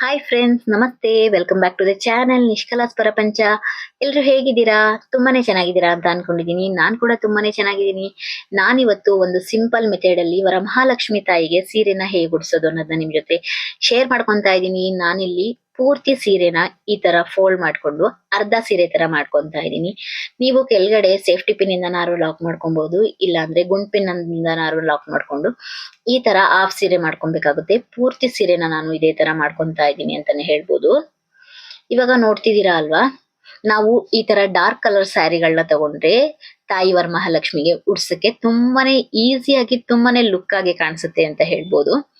Hi friends ನಮಸ್ತೆ. Welcome back to the channel ನಿಷ್ಕಲಾಸ್ ಪ್ರಪಂಚ ಎಲ್ರು ಹೇಗಿದ್ದೀರಾ? ತುಂಬಾನೇ ಚೆನ್ನಾಗಿದ್ದೀರಾ ಅಂತ ಅನ್ಕೊಂಡಿದೀನಿ ನಾನು ಕೂಡ ತುಂಬಾನೇ ಚೆನ್ನಾಗಿದ್ದೀನಿ. ನಾನಿವತ್ತು ಒಂದು ಸಿಂಪಲ್ ಮೆಥಡ್ ಅಲ್ಲಿ ವರಮಹಾಲಕ್ಷ್ಮಿ ತಾಯಿಗೆ ಸೀರೆನ ಹೇಗೆ ಗುಡಿಸೋದು ಅನ್ನೋದನ್ನ ನಿಮ್ ಜೊತೆ ಶೇರ್ ಮಾಡ್ಕೊಂತಾ ಇದ್ದೀನಿ. ನಾನಿಲ್ಲಿ ಪೂರ್ತಿ ಸೀರೆನ ಈ ತರ ಫೋಲ್ಡ್ ಮಾಡ್ಕೊಂಡು ಅರ್ಧ ಸೀರೆ ತರ ಮಾಡ್ಕೊಂತಾ ಇದ್ದೀನಿ. ನೀವು ಕೆಳಗಡೆ ಸೇಫ್ಟಿ ಪಿನ್ ಇಂದನಾರು ಲಾಕ್ ಮಾಡ್ಕೊಬಹುದು ಇಲ್ಲ ಅಂದ್ರೆ ಗುಂಡ್ ಪಿನ್ ಇಂದನಾರು ಲಾಕ್ ಮಾಡ್ಕೊಂಡು ಈ ತರ ಹಾಫ್ ಸೀರೆ ಮಾಡ್ಕೊಬೇಕಾಗುತ್ತೆ. ಪೂರ್ತಿ ಸೀರೆನ ನಾನು ಇದೇ ತರ ಮಾಡ್ಕೊಂತಾ ಇದ್ದೀನಿ ಅಂತಾನೆ ಹೇಳ್ಬೋದು. ಇವಾಗ ನೋಡ್ತಿದ್ದೀರಾ ಅಲ್ವಾ? ನಾವು ಈ ತರ ಡಾರ್ಕ್ ಕಲರ್ ಸ್ಯಾರಿಗಳನ್ನ ತಗೊಂಡ್ರೆ ತಾಯಿ ಮಹಾಲಕ್ಷ್ಮಿಗೆ ಉಡ್ಸಕ್ಕೆ ತುಂಬಾನೇ ಈಸಿಯಾಗಿ ತುಂಬಾನೇ ಲುಕ್ ಆಗಿ ಕಾಣಿಸುತ್ತೆ ಅಂತ ಹೇಳ್ಬೋದು.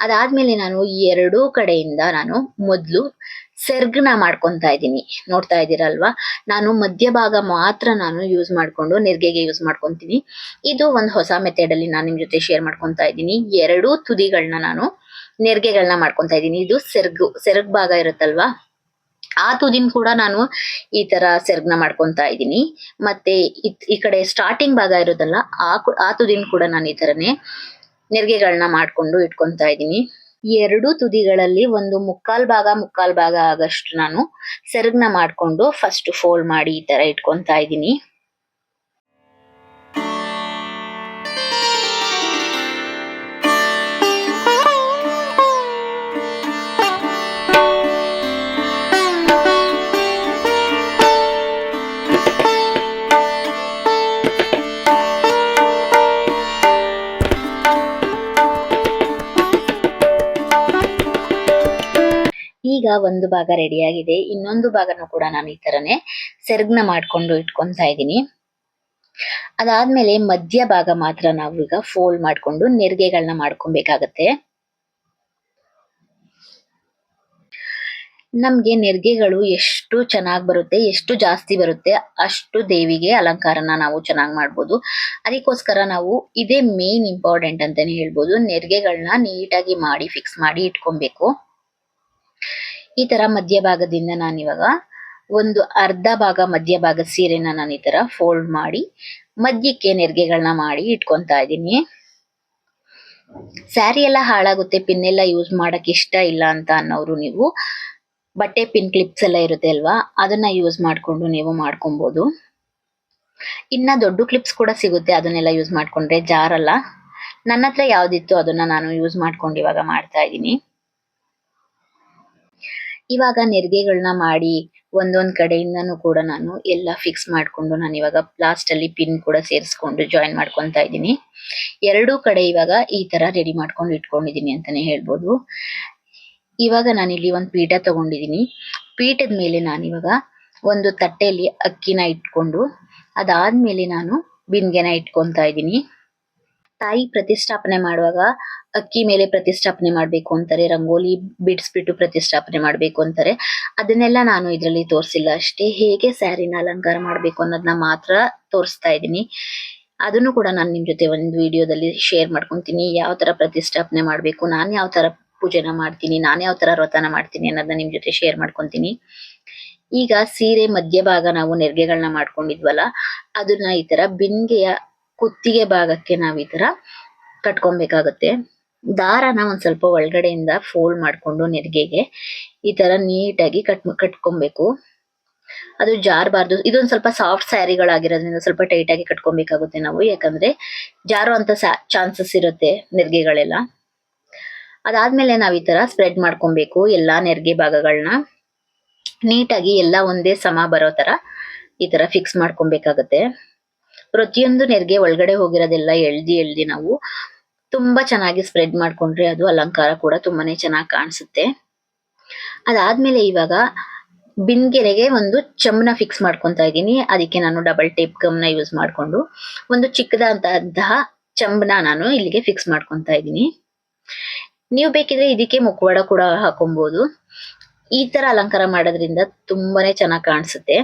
ಅದಾದ್ಮೇಲೆ ನಾನು ಎರಡು ಕಡೆಯಿಂದ ನಾನು ಮೊದಲು ಸೆರ್ಗ್ನ ಮಾಡ್ಕೊಂತ ಇದ್ದೀನಿ. ನೋಡ್ತಾ ಇದ್ದೀರಲ್ವಾ? ನಾನು ಮಧ್ಯಭಾಗ ಮಾತ್ರ ನಾನು ಯೂಸ್ ಮಾಡ್ಕೊಂಡು ನೆರಿಗೆಗೆ ಯೂಸ್ ಮಾಡ್ಕೊತೀನಿ. ಇದು ಒಂದು ಹೊಸ ಮೆಥಡ್ ಅಲ್ಲಿ ನಾನು ನಿಮ್ ಜೊತೆ ಶೇರ್ ಮಾಡ್ಕೊಂತ ಇದ್ದೀನಿ. ಎರಡೂ ತುದಿಗಳನ್ನ ನಾನು ನೆರಿಗೆಗಳನ್ನ ಮಾಡ್ಕೊತ ಇದ್ದೀನಿ. ಇದು ಸೆರ್ಗು, ಸೆರ್ಗ್ ಭಾಗ ಇರುತ್ತಲ್ವಾ? ಆ ದಿನ ಕೂಡ ನಾನು ಈ ತರ ಸೆರ್ಗ್ನ ಮಾಡ್ಕೊಂತಾ ಇದ್ದೀನಿ. ಮತ್ತೆ ಈ ಕಡೆ ಸ್ಟಾರ್ಟಿಂಗ್ ಭಾಗ ಇರೋದಲ್ಲ, ಆ ತುದಿನ ಆ ತುದಿನ್ ಕೂಡ ನಾನು ಈ ತರನೇ ನೆರಿಗೆಗಳನ್ನ ಮಾಡ್ಕೊಂಡು ಇಟ್ಕೊಂತಾ ಇದ್ದೀನಿ. ಎರಡು ತುದಿಗಳಲ್ಲಿ ಒಂದು ಮುಕ್ಕಾಲ್ ಭಾಗ ಮುಕ್ಕಾಲ್ ಭಾಗ ಆಗಷ್ಟು ನಾನು ಸೆರಗ್ನ ಮಾಡ್ಕೊಂಡು ಫಸ್ಟ್ ಫೋಲ್ಡ್ ಮಾಡಿ ಈ ತರ ಇಟ್ಕೊಂತಾ ಇದ್ದೀನಿ. ಈಗ ಒಂದು ಭಾಗ ರೆಡಿ ಆಗಿದೆ. ಇನ್ನೊಂದು ಭಾಗನು ಕೂಡ ನಾನು ಈ ತರನೇ ಸೆರಗ್ನ ಮಾಡ್ಕೊಂಡು ಇಟ್ಕೊಂತಾ ಇದ್ದೀನಿ. ಅದಾದ್ಮೇಲೆ ಮಧ್ಯ ಭಾಗ ಮಾತ್ರ ನಾವು ಈಗ ಫೋಲ್ಡ್ ಮಾಡ್ಕೊಂಡು ನೆರಿಗೆಗಳನ್ನ ಮಾಡ್ಕೊಬೇಕಾಗತ್ತೆ. ನಮ್ಗೆ ನೆರಿಗೆಗಳು ಎಷ್ಟು ಚೆನ್ನಾಗಿ ಬರುತ್ತೆ, ಎಷ್ಟು ಜಾಸ್ತಿ ಬರುತ್ತೆ ಅಷ್ಟು ದೇವಿಗೆ ಅಲಂಕಾರನ ನಾವು ಚೆನ್ನಾಗ್ ಮಾಡ್ಬೋದು. ಅದಕ್ಕೋಸ್ಕರ ನಾವು ಇದೇ ಮೇನ್ ಇಂಪಾರ್ಟೆಂಟ್ ಅಂತಾನೆ ಹೇಳ್ಬೋದು. ನೆರಿಗೆಗಳನ್ನ ನೀಟಾಗಿ ಮಾಡಿ ಫಿಕ್ಸ್ ಮಾಡಿ ಇಟ್ಕೊಬೇಕು. ಈ ತರ ಮಧ್ಯಭಾಗದಿಂದ ನಾನು ಇವಾಗ ಒಂದು ಅರ್ಧ ಭಾಗ ಮಧ್ಯಭಾಗ ಸೀರೆನ ನಾನು ಈ ತರ ಫೋಲ್ಡ್ ಮಾಡಿ, ಮಧ್ಯಕ್ಕೆ ನೆರಿಗೆಗಳನ್ನ ಮಾಡಿ ಇಟ್ಕೊಂತಾ ಇದ್ದೀನಿ. ಸ್ಯಾರಿ ಎಲ್ಲ ಹಾಳಾಗುತ್ತೆ ಪಿನ್ ಎಲ್ಲ ಯೂಸ್ ಮಾಡಕ್ ಇಷ್ಟ ಇಲ್ಲ ಅಂತ ಅನ್ನೋರು ನೀವು, ಬಟ್ಟೆ ಪಿನ್ ಕ್ಲಿಪ್ಸ್ ಎಲ್ಲ ಇರುತ್ತೆ ಅಲ್ವಾ, ಅದನ್ನ ಯೂಸ್ ಮಾಡ್ಕೊಂಡು ನೀವು ಮಾಡ್ಕೊಬಹುದು ಇನ್ನ ದೊಡ್ಡ ಕ್ಲಿಪ್ಸ್ ಕೂಡ ಸಿಗುತ್ತೆ, ಅದನ್ನೆಲ್ಲ ಯೂಸ್ ಮಾಡ್ಕೊಂಡ್ರೆ ಜಾರಲ್ಲ. ನನ್ನ ಹತ್ರ ಯಾವ್ದಿತ್ತು ಅದನ್ನ ನಾನು ಯೂಸ್ ಮಾಡ್ಕೊಂಡು ಇವಾಗ ಮಾಡ್ತಾ ಇದ್ದೀನಿ. ಇವಾಗ ನೆರಿಗೆಗಳನ್ನ ಮಾಡಿ ಒಂದೊಂದ್ ಕಡೆಯಿಂದನೂ ಕೂಡ ನಾನು ಎಲ್ಲ ಫಿಕ್ಸ್ ಮಾಡ್ಕೊಂಡು ನಾನು ಇವಾಗ ಲಾಸ್ಟ್ ಅಲ್ಲಿ ಪಿನ್ ಕೂಡ ಸೇರಿಸ್ಕೊಂಡು ಜಾಯಿನ್ ಮಾಡ್ಕೊಂತಾ ಇದ್ದೀನಿ. ಎರಡು ಕಡೆ ಇವಾಗ ಈ ತರ ರೆಡಿ ಮಾಡ್ಕೊಂಡು ಇಟ್ಕೊಂಡಿದೀನಿ ಅಂತಾನೆ ಹೇಳ್ಬೋದು. ಇವಾಗ ನಾನಿಲ್ಲಿ ಒಂದು ಪೀಠ ತಗೊಂಡಿದ್ದೀನಿ. ಪೀಠದ ಮೇಲೆ ನಾನು ಇವಾಗ ಒಂದು ತಟ್ಟೆಯಲ್ಲಿ ಅಕ್ಕಿನ ಇಟ್ಕೊಂಡು ಅದಾದ್ಮೇಲೆ ನಾನು ಬಿಂದಿಗೆನ ಇಟ್ಕೊಂತಾ ಇದ್ದೀನಿ. ತಾಯಿ ಪ್ರತಿಷ್ಠಾಪನೆ ಮಾಡುವಾಗ ಅಕ್ಕಿ ಮೇಲೆ ಪ್ರತಿಷ್ಠಾಪನೆ ಮಾಡ್ಬೇಕು ಅಂತಾರೆ, ರಂಗೋಲಿ ಬಿಡಿಸ್ಬಿಟ್ಟು ಪ್ರತಿಷ್ಠಾಪನೆ ಮಾಡ್ಬೇಕು ಅಂತಾರೆ. ಅದನ್ನೆಲ್ಲ ನಾನು ಇದರಲ್ಲಿ ತೋರಿಸಿಲ್ಲ. ಅಷ್ಟೇ ಹೇಗೆ ಸ್ಯಾರಿನ ಅಲಂಕಾರ ಮಾಡ್ಬೇಕು ಅನ್ನೋದನ್ನ ಮಾತ್ರ ತೋರಿಸ್ತಾ ಇದ್ದೀನಿ. ಅದನ್ನು ಕೂಡ ನಾನು ನಿಮ್ ಜೊತೆ ಒಂದು ವಿಡಿಯೋದಲ್ಲಿ ಶೇರ್ ಮಾಡ್ಕೊಂತೀನಿ. ಯಾವ ತರ ಪ್ರತಿಷ್ಠಾಪನೆ ಮಾಡ್ಬೇಕು, ನಾನು ಯಾವ ತರ ಪೂಜೆನ ಮಾಡ್ತೀನಿ, ನಾನು ಯಾವ ತರ ವ್ರತನ ಮಾಡ್ತೀನಿ ಅನ್ನೋದನ್ನ ನಿಮ್ ಜೊತೆ ಶೇರ್ ಮಾಡ್ಕೊಂತೀನಿ. ಈಗ ಸೀರೆ ಮಧ್ಯಭಾಗ ನಾವು ನೆರಿಗೆಗಳನ್ನ ಮಾಡ್ಕೊಂಡಿದ್ವಲ್ಲ, ಅದನ್ನ ಈ ತರ ಬಿಂದಿಗೆಯ ಕುತ್ತಿಗೆ ಭಾಗಕ್ಕೆ ನಾವು ಈ ತರ ಕಟ್ಕೊಬೇಕಾಗುತ್ತೆ. ದಾರನ ಒಂದ್ ಸ್ವಲ್ಪ ಒಳಗಡೆಯಿಂದ ಫೋಲ್ಡ್ ಮಾಡ್ಕೊಂಡು ನೆರಿಗೆಗೆ ಈ ತರ ನೀಟಾಗಿ ಕಟ್ ಕಟ್ಕೊಬೇಕು. ಅದು ಜಾರಬಾರ್ದು. ಇದೊಂದ್ ಸ್ವಲ್ಪ ಸಾಫ್ಟ್ ಸ್ಯಾರಿಗಳಾಗಿರೋದ್ರಿಂದ ಸ್ವಲ್ಪ ಟೈಟ್ ಆಗಿ ಕಟ್ಕೊಬೇಕಾಗುತ್ತೆ ನಾವು. ಯಾಕಂದ್ರೆ ಜಾರೋ ಅಂತ ಚಾನ್ಸಸ್ ಇರುತ್ತೆ ನೆರಿಗೆಗಳೆಲ್ಲ. ಅದಾದ್ಮೇಲೆ ನಾವ್ ಈ ತರ ಸ್ಪ್ರೆಡ್ ಮಾಡ್ಕೊಬೇಕು ಎಲ್ಲಾ ನೆರಿಗೆ ಭಾಗಗಳನ್ನ ನೀಟಾಗಿ ಎಲ್ಲ ಒಂದೇ ಸಮ ಬರೋ ತರ ಈ ತರ ಫಿಕ್ಸ್ ಮಾಡ್ಕೊಬೇಕಾಗತ್ತೆ. ಪ್ರತಿಯೊಂದು ನೆರಿಗೆ ಒಳಗಡೆ ಹೋಗಿರೋದೆಲ್ಲ ಎಳ್ದಿ ಎಳ್ದಿ ನಾವು ತುಂಬಾ ಚೆನ್ನಾಗಿ ಸ್ಪ್ರೆಡ್ ಮಾಡ್ಕೊಂಡ್ರೆ ಅದು ಅಲಂಕಾರ ಕೂಡ ತುಂಬಾನೇ ಚೆನ್ನಾಗಿ ಕಾಣಿಸುತ್ತೆ. ಅದಾದ್ಮೇಲೆ ಇವಾಗ ಬಿನ್ಗೆರೆಗೆ ಒಂದು ಚಮ್ನ ಫಿಕ್ಸ್ ಮಾಡ್ಕೊಂತಾ ಇದ್ದೀನಿ. ಅದಕ್ಕೆ ನಾನು ಡಬಲ್ ಟೇಪ್ ಗಮ್ನ ಯೂಸ್ ಮಾಡ್ಕೊಂಡು ಒಂದು ಚಿಕ್ಕದಾದಂತಹ ಚಂಬನ ನಾನು ಇಲ್ಲಿಗೆ ಫಿಕ್ಸ್ ಮಾಡ್ಕೊಂತಾ ಇದ್ದೀನಿ. ನೀವು ಬೇಕಿದ್ರೆ ಇದಕ್ಕೆ ಮುಖವಾಡ ಕೂಡ ಹಾಕೊಬಹುದು ಈ ತರ ಅಲಂಕಾರ ಮಾಡೋದ್ರಿಂದ ತುಂಬಾನೇ ಚೆನ್ನಾಗಿ ಕಾಣಿಸುತ್ತೆ.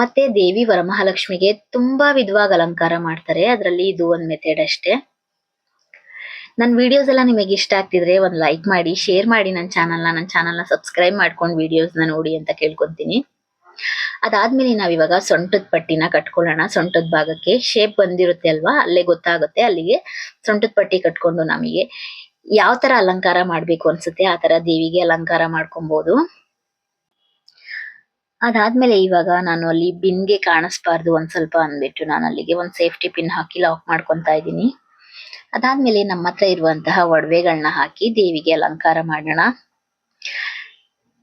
ಮತ್ತೆ ದೇವಿ ವರಮಹಾಲಕ್ಷ್ಮಿಗೆ ತುಂಬಾ ವಿಧವಾಗಿ ಅಲಂಕಾರ ಮಾಡ್ತಾರೆ. ಅದರಲ್ಲಿ ಇದು ಒಂದು ಮೆಥಡ್ ಅಷ್ಟೇ. ನನ್ನ ವಿಡಿಯೋಸ್ ಎಲ್ಲ ನಿಮಗೆ ಇಷ್ಟ ಆಗ್ತಿದ್ರೆ ಒಂದು ಲೈಕ್ ಮಾಡಿ ಶೇರ್ ಮಾಡಿ ನನ್ನ ಚಾನಲ್ನ ನನ್ನ ಚಾನಲ್ನ ಸಬ್ಸ್ಕ್ರೈಬ್ ಮಾಡ್ಕೊಂಡು ವಿಡಿಯೋಸ್ನ ನೋಡಿ ಅಂತ ಕೇಳ್ಕೊಂತೀನಿ. ಅದಾದ್ಮೇಲೆ ನಾವ್ ಇವಾಗ ಸೊಂಟದ ಪಟ್ಟಿನ ಕಟ್ಕೊಳ್ಳೋಣ. ಸೊಂಟದ ಭಾಗಕ್ಕೆ ಶೇಪ್ ಬಂದಿರುತ್ತೆ ಅಲ್ವಾ? ಅಲ್ಲೇ ಗೊತ್ತಾಗುತ್ತೆ. ಅಲ್ಲಿಗೆ ಸೊಂಟದ ಪಟ್ಟಿ ಕಟ್ಕೊಂಡು ನಮಗೆ ಯಾವ ತರ ಅಲಂಕಾರ ಮಾಡ್ಬೇಕು ಅನ್ಸುತ್ತೆ, ಆ ತರ ದೇವಿಗೆ ಅಲಂಕಾರ ಮಾಡ್ಕೊಬಹುದು ಅದಾದ್ಮೇಲೆ ಇವಾಗ ನಾನು ಅಲ್ಲಿ ಬಿನ್ಗೆ ಕಾಣಿಸ್ಬಾರ್ದು ಒಂದ್ ಸ್ವಲ್ಪ ಅಂದ್ಬಿಟ್ಟು ನಾನು ಅಲ್ಲಿಗೆ ಒಂದ್ ಸೇಫ್ಟಿ ಪಿನ್ ಹಾಕಿ ಲಾಕ್ ಮಾಡ್ಕೊಂತ ಇದ್ದೀನಿ. ಅದಾದ್ಮೇಲೆ ನಮ್ಮ ಹತ್ರ ಇರುವಂತಹ ಒಡವೆಗಳನ್ನ ಹಾಕಿ ದೇವಿಗೆ ಅಲಂಕಾರ ಮಾಡೋಣ.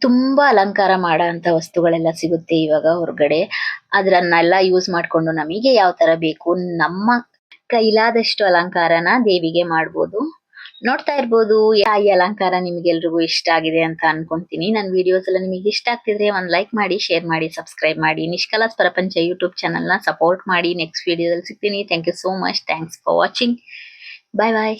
ತುಂಬಾ ಅಲಂಕಾರ ಮಾಡೋ ವಸ್ತುಗಳೆಲ್ಲ ಸಿಗುತ್ತೆ ಇವಾಗ ಹೊರಗಡೆ. ಅದ್ರನ್ನೆಲ್ಲ ಯೂಸ್ ಮಾಡ್ಕೊಂಡು ನಮಗೆ ಯಾವ ತರ ಬೇಕು ನಮ್ಮ ಕೈಲಾದಷ್ಟು ಅಲಂಕಾರನ ದೇವಿಗೆ ಮಾಡ್ಬೋದು. ನೋಡ್ತಾ ಇರ್ಬೋದು. ಈ ಅಲಂಕಾರ ನಿಮ್ಗೆಲ್ರಿಗೂ ಇಷ್ಟ ಆಗಿದೆ ಅಂತ ಅನ್ಕೊಂತೀನಿ. ನನ್ನ ವಿಡಿಯೋಸ್ ಎಲ್ಲ ನಿಮಗೆ ಇಷ್ಟ ಆಗ್ತಿದ್ರೆ ಒಂದ್ ಲೈಕ್ ಮಾಡಿ ಶೇರ್ ಮಾಡಿ ಸಬ್ಸ್ಕ್ರೈಬ್ ಮಾಡಿ. ನಿಷ್ಕಲಾಸ್ ಪ್ರಪಂಚ ಯೂಟ್ಯೂಬ್ ಚಾನಲ್ನ ಸಪೋರ್ಟ್ ಮಾಡಿ. ನೆಕ್ಸ್ಟ್ ವಿಡಿಯೋದಲ್ಲಿ ಸಿಗ್ತೀನಿ. Thank you so much thanks for watching bye bye